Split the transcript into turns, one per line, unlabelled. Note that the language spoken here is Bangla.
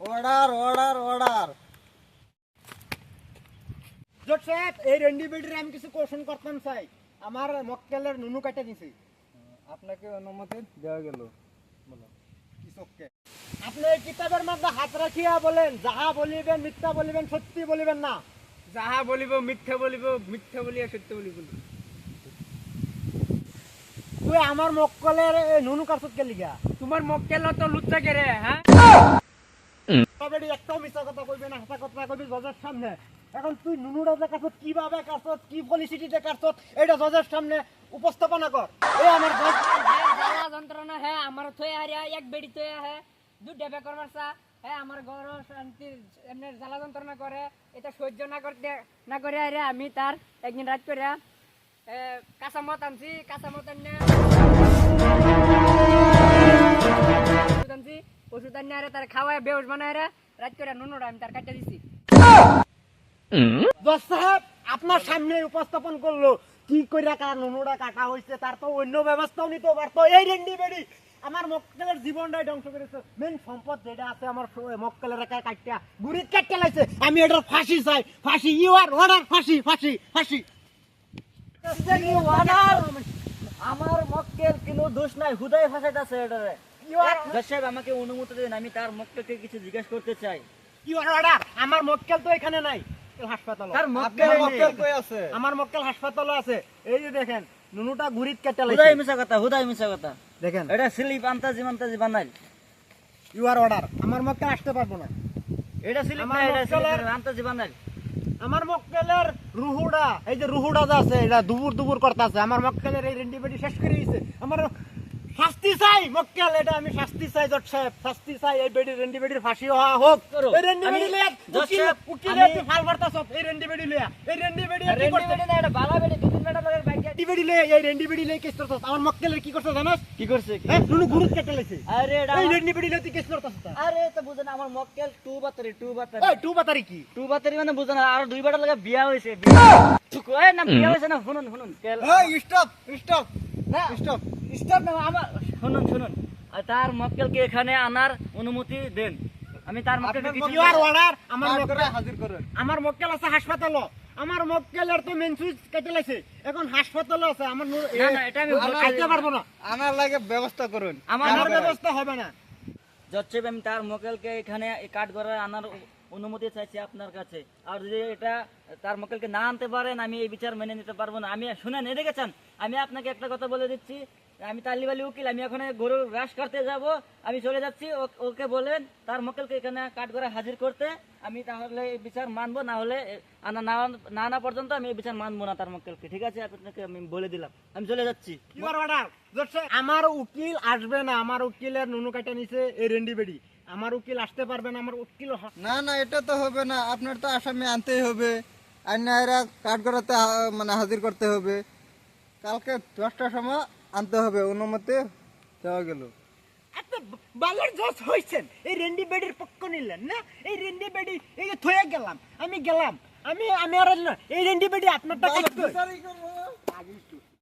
অর্ডার অর্ডার অর্ডার
জট সাহেব এই রেন্ডি বেডির আমি কিছু কোশ্চেন করতাম চাই আমার মক্কেলের নুনু কাটে দিছি।
আপনাকে অনুমতি দেওয়া গেল। বলো।
কৃষককে আপনি এই কিতাবের মধ্যে হাত রাখিয়া বলেন যাহা বলিবেন মিথ্যা বলিবেন সত্যি বলিবেন না।
যাহা বলিব মিথ্যা বলিব মিথ্যা বলিয়া সত্য বলিব
তুই আমার মক্কলের নুনু কাটছত কে লিগা
তোমার মক্কেল তো লুচ্চা কেরে হ্যাঁ?
তবে একটাও মিথ্যা কথা কইবে না হাসা কথা কইবি জজের সামনে। এখন তুই নুনুটা যে কাটছত কীভাবে কাটছত কি পলিসিটিতে কাটছত এটা জজের সামনে উপস্থাপনা কর। এই আমার জজ
জ্বালা যন্ত্রণা হ্যাঁ আমার থয়ে হারিয়া এক বেড়ি থয়ে হ্যাঁ দুটা বেকর মারছা হ্যাঁ আমার ঘর শান্তির এমনি জ্বালা যন্ত্রণা করে এটা সহ্য না করতে না করে হারিয়া আমি তার একদিন রাত করে কাঁচা মত আনছি কাঁচা মত ওষুধ আনছি ওষুধ আনিয়া আরে তার খাওয়ায় বেউস বানায় রে রাত করে নুনুরা আমি তার কাটতে দিছি
জজ সাহেব আপনার সামনে উপস্থাপন করল কি কইরা কার নুনুটা কাটা হইছে তার তো অন্য ব্যবস্থাও নিতে পারতো এই রেন্ডি বেডি আমার মক্কেলের জীবনটাই ধ্বংস করেছে মেন সম্পদ যেটা আছে আমার মক্কেলের একা কাটটা গুড়িত কাটতে লাইছে আমি এটার ফাঁসি চাই ফাঁসি ইউ আর অর্ডার ফাঁসি ফাঁসি ফাঁসি
আমার মক্কেল কোনো দোষ নাই হুদায় ফাঁসাইতেছে এটারে। সাহেব আমাকে অনুমতি দিন আমি তার মক্কেলকে কিছু জিজ্ঞেস করতে চাই।
আর অর্ডার আমার মক্কেল তো এখানে নাই। হাসপাতাল। আমার মক্কেল আছে। এই যে দেখেন নুনুটা গুড়িত কাটতে
হুদাই মিশা কথা হুদাই মিশা কথা।
দেখেন।
এটা স্লিপ আন্তাজি মান্তাজি বানাইল।
ইউ আর অর্ডার আমার মক্কেল আসতে পারব না।
এটা স্লিপ না এটা আন্তাজি
আমার মক্কেলের রুহুডা এই যে রুহুডা যা আছে এটা দুপুর দুপুর করতেছে। আমার মক্কেলের এই রেন্ডি বেডি শেষ করে দিয়েছে আমার শাস্তি চাই মক্কেল এটা আমি শাস্তি চাই জট সাহেব। শাস্তি চাই এই বেডি রেন্ডি বেডির ফাঁসি হওয়া হোক। এই রেন্ডি বেডি লিয়া উকিল উকিল তুই ফাল মারতাছ। এই রেন্ডি বেডি লিয়া এই রেন্ডি বেডি কি
বেডি না এটা বালা বেডি দুদিন বেটা
রেন্ডি বেডি লিয়া এই রেন্ডি বেডি লিয়া কেস করতাছ আমার মক্কেলের কি করছে জানাস?
কি করছে
হ্যাঁ নুনু গুরুত কেটে লাইছে
আরে
এই রেন্ডি বেডি লিয়া তুই কেস করতাছ
আরে তো বুঝেন আমার মক্কেল টু বাতারি টু বাতারি।
এই টু বাতারি কি?
টু বাতারি মানে বুঝেন আর দুই বেটা লাগে বিয়া হইছে টুকু, এই না বিয়া হইছে না শুনুন শুনুন কেল-
স্টপ স্টপ
না,
স্টপ
stop না, আমার শুনুন শুনুন। তার মক্কেলকে এখানে আনার অনুমতি দেন। আমি তার মক্কেলকে কিছু
আর অর্ডার আমার মক্কেল
হাজির করেন।
আমার মক্কেল আছে হাসপাতাল আমার মক্কেলের তো মেন সুইচ কেটে লাইছে। এখন হাসপাতালে আছে আমার না,
না, এটা আমি
আইতে পারব না।
আমার লাগে ব্যবস্থা করুন।
আমার
ব্যবস্থা হবে না।
যাচ্ছে আমি তার মক্কেলকে এখানে কাঠ করে আনার অনুমতি চাইছি আপনার কাছে। আর যদি এটা তার মক্কেলকে না আনতে পারেন আমি এই বিচার মেনে নিতে পারব না। আমি শুনেন এদিকে গেছেন। আমি আপনাকে একটা কথা বলে দিচ্ছি। আমি তালিবালি উকিল আমি এখন গরুর ঘাস করতে যাব। আমি চলে যাচ্ছি ও- ওকে বলেন তার মক্কেলকে এখানে কাঠ করে হাজির করতে। আমি তাহলে এই বিচার মানবো না হলে আনা না না আনা পর্যন্ত আমি এই বিচার মানবো না তার মক্কেলকে। ঠিক আছে আপনাকে আমি বলে দিলাম। আমি চলে যাচ্ছি।
আর আমার উকিল আসবে না আমার উকিলের নুনু কাটে নিছে এই রেন্ডি বেডি। আমার উকিল আসতে পারবে না আমার উকিল
না না এটা তো হবে না। আপনার তো আসামি আনতেই হবে। আইনারা কাঠ করাতে হা- মানে হাজির করতে হবে। কালকে দশটার সময় আনতে হবে অনুমতি যাওয়া গেল।
বালের জজ হইছেন। এই রেন্ডি বেডির পক্ষ নিলেন না? এই রেন্ডি বেডি এই থয়ে গেলাম আমি গেলাম। আমি আমি আর এই রেন্ডি বেডি আপনার কাটতে